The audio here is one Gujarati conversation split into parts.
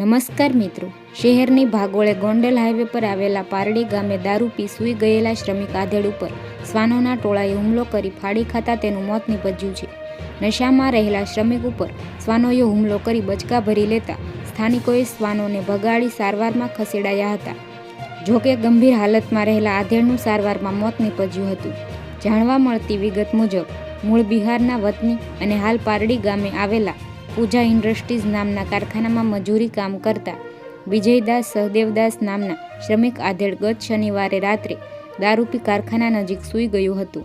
નમસ્કાર મિત્રો. શહેરની ભાગોળે ગોંડલ હાઈવે પર આવેલા પારડી ગામે દારૂ પી સૂઈ ગયેલા શ્રમિક આધેડ ઉપર શ્વાનોના ટોળાએ હુમલો કરી ફાડી ખાતા તેનું મોત નીપજ્યું છે. નશામાં રહેલા શ્રમિક ઉપર શ્વાનોએ હુમલો કરી બચકા ભરી લેતા સ્થાનિકોએ શ્વાનોને ભગાડી સારવારમાં ખસેડાયા હતા. જોકે ગંભીર હાલતમાં રહેલા આધેડનું સારવારમાં મોત નીપજ્યું હતું. જાણવા મળતી વિગત મુજબ, મૂળ બિહારના વતની અને હાલ પારડી ગામે આવેલા પૂજા ઇન્ડસ્ટ્રીઝ નામના કારખાનામાં મજૂરી કામ કરતા વિજયદાસ સહદેવદાસ નામના શ્રમિક આધેડ ગત શનિવારે રાત્રે દારૂપી કારખાના નજીક સૂઈ ગયું હતું.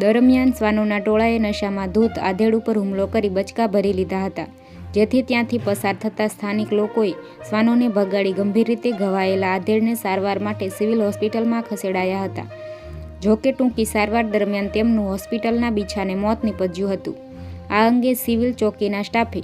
દરમિયાન શ્વાનોના ટોળાએ નશામાં ધૂત આધેડ ઉપર હુમલો કરી બચકા ભરી લીધા હતા, જેથી ત્યાંથી પસાર થતા સ્થાનિક લોકોએ શ્વાનોને ભગાડી ગંભીર રીતે ઘવાયેલા આધેડને સારવાર માટે સિવિલ હોસ્પિટલમાં ખસેડાયા હતા. જોકે ટૂંકી સારવાર દરમિયાન તેમનું હોસ્પિટલના બીછાને મોત નીપજ્યું હતું. આ અંગે સિવિલ ચોકીના સ્ટાફે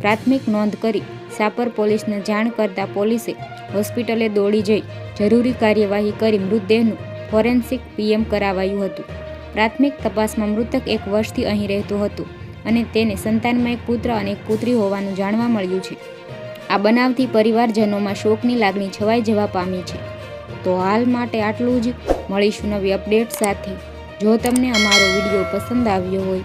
પ્રાથમિક નોંધ કરી સાપર પોલીસને જાણ કરતા પોલીસે હોસ્પિટલે દોડી જઈ જરૂરી કાર્યવાહી કરી મૃતદેહનું ફોરેન્સિક પીએમ કરાવાયું હતું. પ્રાથમિક તપાસમાં મૃતક એક વર્ષથી અહીં રહેતું હતું અને તેને સંતાનમાં એક પુત્ર અને એક પુત્રી હોવાનું જાણવા મળ્યું છે. આ બનાવથી પરિવારજનોમાં શોકની લાગણી છવાઈ જવા પામી છે. તો હાલ માટે આટલું જ. મળીશું નવી અપડેટ સાથે. જો તમને અમારો વીડિયો પસંદ આવ્યો હોય